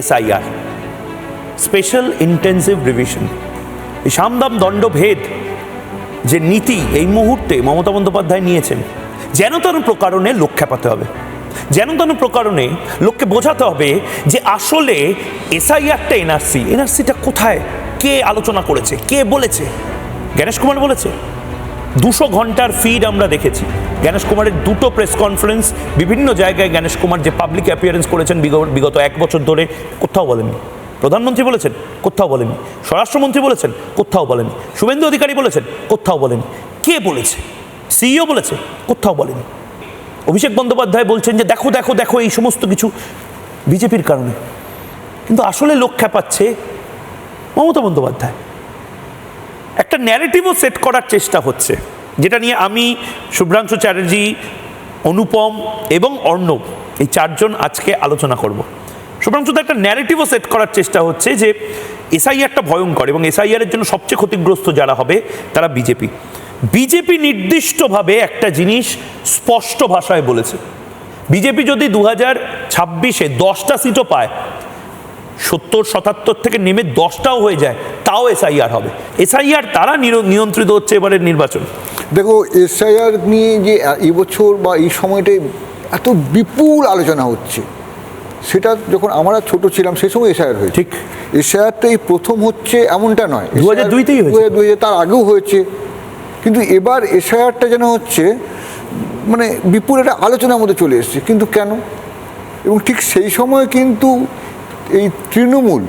SIR special intensive revision এই সামদাম দণ্ডভেদ যে নীতি এই মুহূর্তে মমতা বন্দ্যোপাধ্যায় নিয়েছেন, যেন তেন প্রকারণে লোক খেপাতে হবে। যেন তেন প্রকারণে লোককে বোঝাতে হবে যে আসলে এসআইআরটা এনআরসি এনআরসিটা কোথায়? কে আলোচনা করেছে? কে বলেছে? গণেশ কুমার বলেছে। দুশো ঘণ্টার ফিড আমরা দেখেছি। জ্ঞানেশ কুমারের দুটো প্রেস কনফারেন্স বিভিন্ন জায়গায় জ্ঞানেশ কুমার যে পাবলিক অ্যাপিয়ারেন্স করেছেন বিগত এক বছর ধরে, কোথাও বলেননি। প্রধানমন্ত্রী বলেছেন, কোথাও বলেননি। স্বরাষ্ট্রমন্ত্রী বলেছেন, কোথাও বলেনি শুভেন্দু অধিকারী বলেছেন, কোথাও বলেনি কে বলেছে? সিইও বলেছে, কোথাও বলেনি অভিষেক বন্দ্যোপাধ্যায় বলছেন যে, দেখো দেখো দেখো এই সমস্ত কিছু বিজেপির কারণে। কিন্তু আসলে লোক খেপাচ্ছে মমতা বন্দ্যোপাধ্যায়। একটা ন্যারেটিভও সেট করার চেষ্টা হচ্ছে, যেটা নিয়ে আমি শুভ্রাংশু চ্যাটার্জি, অনুপম এবং অর্ণব এই চারজন আজকে আলোচনা করব। শুভ্রাংশুতে একটা ন্যারেটিভও সেট করার চেষ্টা হচ্ছে যে এসআইআরটা ভয়ঙ্কর এবং এসআইআরের জন্য সবচেয়ে ক্ষতিগ্রস্ত যারা হবে তারা বিজেপি। বিজেপি নির্দিষ্টভাবে একটা জিনিস স্পষ্ট ভাষায় বলেছে। বিজেপি যদি দু হাজার ছাব্বিশে দশটা সিটও পায়, সত্তর, সাতাত্তর থেকে নেমে দশটাও হয়ে যায় তাও এসআইআর হবে। এসআইআর তারা নিয়ন্ত্রিত হচ্ছে এবারের নির্বাচন। দেখো এসআইআর নিয়ে যে এবছর বা এই সময়টায় এত বিপুল আলোচনা হচ্ছে। সেটা যখন আমরা ছোট ছিলাম সেই সময় এসআইআর হয়েছে। ঠিক। এসআইআরটা এই প্রথম হচ্ছে এমনটা নয়। 2002 তেই হয়েছে। দু হাজার তার আগেও হয়েছে। কিন্তু এবার এসআইআরটা যেন হচ্ছে মানে বিপুল একটা আলোচনার মধ্যে চলে এসেছে। কিন্তু কেন? এবং ঠিক সেই সময় কিন্তু এই তৃণমূল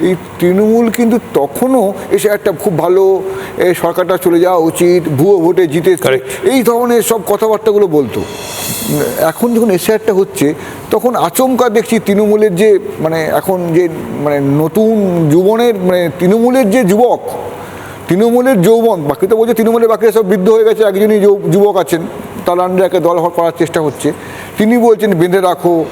এই তৃণমূল কিন্তু তখনও এসে একটা খুব ভালো এ, সরকারটা চলে যাওয়া উচিত ভুয়ো ভোটে জিতে. এই ধরনের সব কথাবার্তাগুলো বলতো। এখন যখন এসআইআরটা হচ্ছে তখন আচমকা দেখছি তৃণমূলের যে মানে এখন যে মানে নতুন যুবনের মানে তৃণমূলের যে যুবক তৃণমূলের যৌবন বাকি তো বলছে তৃণমূলের বাকিরা সব বৃদ্ধ হয়ে গেছে একজনই যুবক আছেন তার আন্ডারে দল করার চেষ্টা হচ্ছে। তিনি বলছেন বেঁধে রাখো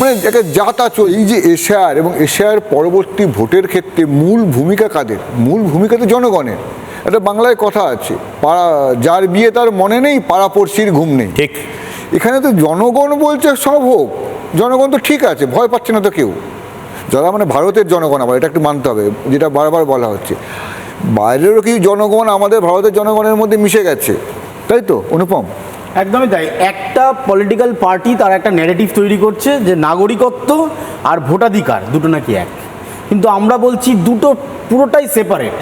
মানে একে যা তা চল এই যে এশিয়ার এবং এশিয়ার পরবর্তী ভোটের ক্ষেত্রে মূল ভূমিকা কাদের? মূল ভূমিকা তো জনগণের। একটা বাংলায় কথা আছে পাড়া যার বিয়ে তার মনে নেই পাড়াপড়শির ঘুম নেই। ঠিক। এখানে তো জনগণ বলছে সব হোক জনগণ তো ঠিক আছে ভয় পাচ্ছে না তো কেউ। যারা মানে ভারতের জনগণ আবার এটা একটু মানতে হবে যেটা বারবার বলা হচ্ছে। বাইরেরও কি জনগণ আমাদের ভারতের জনগণের মধ্যে মিশে গেছে তাই তো অনুপম? একদমই তাই। একটা পলিটিক্যাল পার্টি তার একটা ন্যারেটিভ তৈরি করছে যে নাগরিকত্ব আর ভোটাধিকার, দুটো নাকি এক। কিন্তু আমরা বলছি দুটো পুরোটাই সেপারেট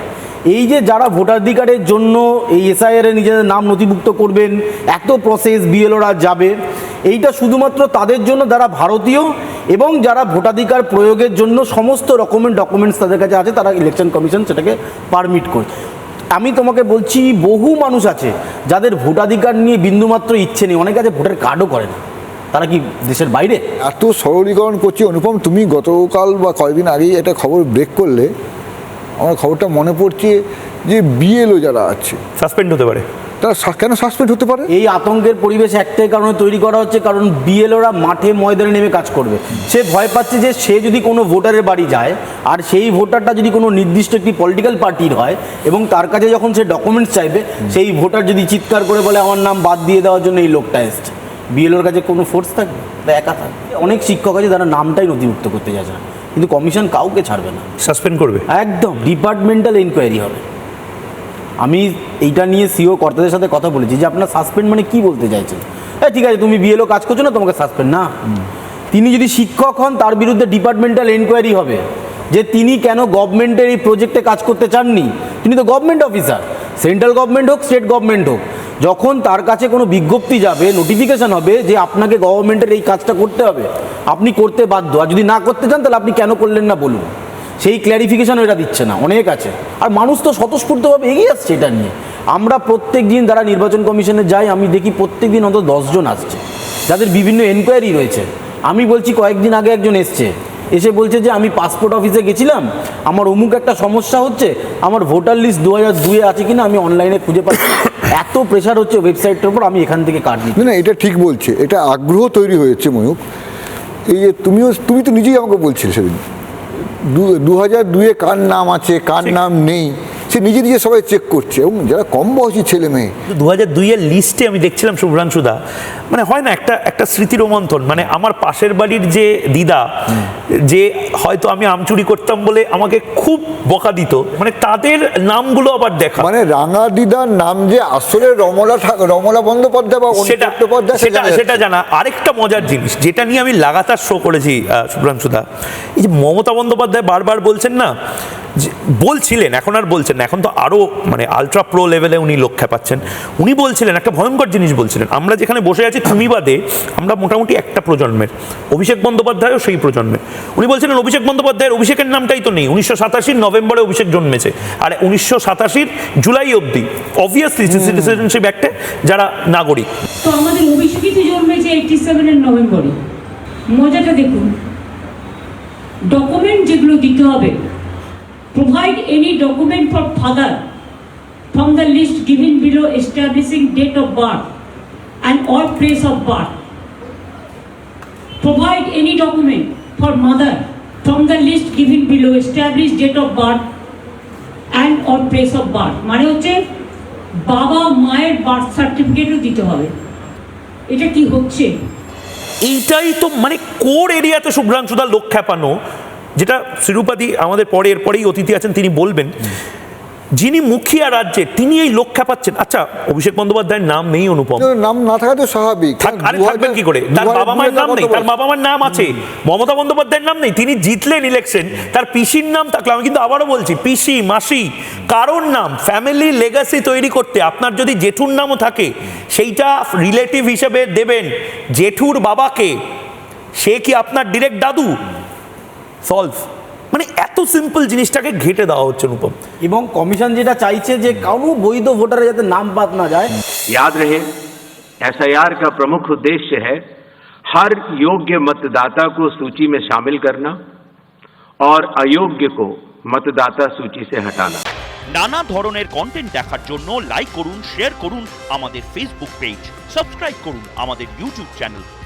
এই যে যারা ভোটাধিকারের জন্য এই এসআইআর নিজেদের নাম নথিভুক্ত করবেন, এত প্রসেস বিএলওরা যাবে। এইটা শুধুমাত্র তাদের জন্য যারা ভারতীয় এবং যারা ভোটাধিকার প্রয়োগের জন্য সমস্ত রকমের ডকুমেন্টস তাদের কাছে আছে, তারা ইলেকশন কমিশন সেটাকে পারমিট করছে আমি তোমাকে বলছি বহু মানুষ আছে যাদের ভোটাধিকার নিয়ে বিন্দুমাত্র ইচ্ছে নেই। অনেকে আছে ভোটার কার্ডও করে না। তারা কি দেশের বাইরে? এত সরলীকরণ করছি অনুপম তুমি গতকাল বা কয়েকদিন আগেই একটা খবর ব্রেক করলে। আমার খবরটা মনে পড়ছে যে বিএলও যারা আছে। সাসপেন্ড হতে পারে। তারা কেন সাসপেন্ড হতে পারে? এই আতঙ্কের পরিবেশ একটাই কারণে তৈরি করা হচ্ছে কারণ বিএলওরা মাঠে ময়দানে নেমে কাজ করবে। সে ভয় পাচ্ছে যে সে যদি কোনো ভোটারের বাড়ি যায় আর সেই ভোটারটা যদি কোনো নির্দিষ্ট একটি পলিটিক্যাল পার্টির হয় এবং তার কাছে যখন সে ডকুমেন্টস চাইবে সেই ভোটার যদি চিৎকার করে বলে আমার নাম বাদ দিয়ে দেওয়ার জন্য এই লোকটা এসছে। বিএলওর কাছে কোনো ফোর্স থাকবে? বা একা থাকবে? অনেক শিক্ষক আছে তারা নামটাই নথিভুক্ত করতে যাচ্ছে না। কিন্তু কমিশন কাউকে ছাড়বে না। সাসপেন্ড করবে? একদম ডিপার্টমেন্টাল এনকোয়ারি হবে। আমি এইটা নিয়ে সিও কর্তাদের সাথে কথা বলেছি যে আপনার সাসপেন্ড মানে কি বলতে চাইছেন হ্যাঁ ঠিক আছে, তুমি বিএলও কাজ করছ না, তোমাকে সাসপেন্ড না। তিনি যদি শিক্ষক হন, তার বিরুদ্ধে ডিপার্টমেন্টাল এনকোয়ারি হবে। যে তিনি কেন গভর্নমেন্টের এই প্রজেক্টে কাজ করতে চাননি? তিনি তো গভর্নমেন্ট অফিসার সেন্ট্রাল গভর্নমেন্ট হোক স্টেট গভর্নমেন্ট হোক, যখন তার কাছে কোনো বিজ্ঞপ্তি যাবে নোটিফিকেশন হবে যে আপনাকে গভর্নমেন্টের এই কাজটা করতে হবে, আপনি করতে বাধ্য। আর যদি না করতে চান, তাহলে আপনি কেন করলেন না বলুন। সেই ক্ল্যারিফিকেশন এটা দিচ্ছে না, অনেক আছে। আর মানুষ তো স্বতঃস্ফূর্তভাবে এগিয়ে আসছে এটা নিয়ে। আমরা প্রত্যেক দিন যারা নির্বাচন কমিশনে যাই, আমি দেখি প্রত্যেক দিন অন্তত দশজন আসছে, যাদের বিভিন্ন এনকোয়ারি রয়েছে। আমি বলছি, কয়েকদিন আগে একজন এসছে, এসে বলছে যে, আমি পাসপোর্ট অফিসে গেছিলাম, আমার অমুক একটা সমস্যা হচ্ছে, আমার ভোটার লিস্ট দু হাজার দুয়ে আছে কিনা আমি অনলাইনে খুঁজে পাচ্ছি এত প্রেশার হচ্ছে ওয়েবসাইটের উপর, আমি এখান থেকে না না, এটা ঠিক বলছে, এটা আগ্রহ তৈরি হয়েছে ময়ূক এই যে তুমিও, তুমি তো নিজেই আমাকে বলছিলে সেদিন। দু হাজার দুয়ে কার নাম আছে কার নাম নেই? সে নিজে নিজে সবাই চেক করছে এবং যারা কম বয়সী ছেলে মেয়ে। দু হাজার দুইয়ের লিস্টে আমি দেখছিলাম শুভ্রাংশুদা মানে হয় না একটা একটা স্মৃতি রোমন্থন মানে আমার পাশের বাড়ির যে দিদা যে হয়তো আমি আম চুরি করতাম বলে আমাকে খুব বকা দিত মানে তাদের নামগুলো আবার দেখা। মানে রাঙা দিদার নাম যে আসলে রমলা রমলা বন্দ্যোপাধ্যায় বা সেটা সেটা জানা সেটা জানা। আরেকটা মজার জিনিস যেটা নিয়ে আমি লাগাতার শো করেছি শুভ্রাংশুদা এই যে মমতা বন্দ্যোপাধ্যায় বারবার বলছেন না বলছিলেন এখন আর বলছেন না এখন তো আরও মানে আলট্রা প্রো লেভেলে উনি লক্ষ্য পাচ্ছেন উনি বলছিলেন একটা ভয়ঙ্কর জিনিস বলছিলেন আমরা যেখানে বসে আছি তুমি বাদে আমরা মোটামুটি একটা প্রজন্মের। অভিষেক বন্দ্যোপাধ্যায়ও সেই প্রজন্মের। উনি বলছিলেন অভিষেক বন্দ্যোপাধ্যায়ের অভিষেকের নামটাই তো নেই উনিশশো সাতাশির নভেম্বরে অভিষেক জন্মেছে। আর উনিশশো সাতাশির জুলাই অবধি অবভিয়াসলি সিটিজেনশিপ অ্যাক্টে যারা নাগরিক। তো আমাদের অভিষেকই তো জন্মেছে এইটটি সেভেনের নভেম্বরে। মজাটা দেখুন ডকুমেন্ট যেগুলো দিতে হবে provide any document for father from the list given below establishing date of birth and or place of birth provide any document for mother from the list given below establish date of birth and or place of birth মানে হচ্ছে বাবা মায়ের birth সার্টিফিকেটও দিতে হবে। এটা কি হচ্ছে? এইটাই তো মানে কোর এরিয়াতে শুভ্রাংশুদা লোক খ্যাপানো। যেটা শিরুপাদি আমাদের পরে এরপরেই অতিথি আছেন তিনি বলবেন যিনি মুখিয়া রাজ্যে তিনি এই লোক খ্যাপাচ্ছেন আচ্ছা অভিষেক বন্দ্যোপাধ্যায়ের নাম নেই অনুপম। নাম না থাকা তো স্বাভাবিক। আরে থাকবেন কি করে? তার বাবা মায়ের নাম নেই তার বাবা মায়ের নাম আছে। মমতা বন্দ্যোপাধ্যায়ের নাম নেই তিনি জিতলেন ইলেকশন তার পিসির নাম থাকলে। আমি কিন্তু আবারও বলছি পিসি মাসি কারোর নাম ফ্যামিলি লেগাসি তৈরি করতে আপনার যদি জেঠুর নামও থাকে সেইটা রিলেটিভ হিসেবে দেবেন। জেঠুর বাবাকে সে কি আপনার ডিরেক্ট দাদু? সলভ মানে এত সিম্পল জিনিসটাকে ঘেটে দেওয়া হচ্ছে অনুপম এবং কমিশন যেটা চাইছে যে কারো বৈধ ভোটারে যাতে নাম বাদ না যায় याद रहे एसआईआर का प्रमुख उद्देश्य है हर योग्य मतदाता को सूची में शामिल करना और अयोग्य को मतदाता सूची से हटाना নানা ধরনের কন্টেন্ট দেখার জন্য লাইক করুন শেয়ার করুন আমাদের ফেসবুক পেজ সাবস্ক্রাইব করুন আমাদের ইউটিউব চ্যানেল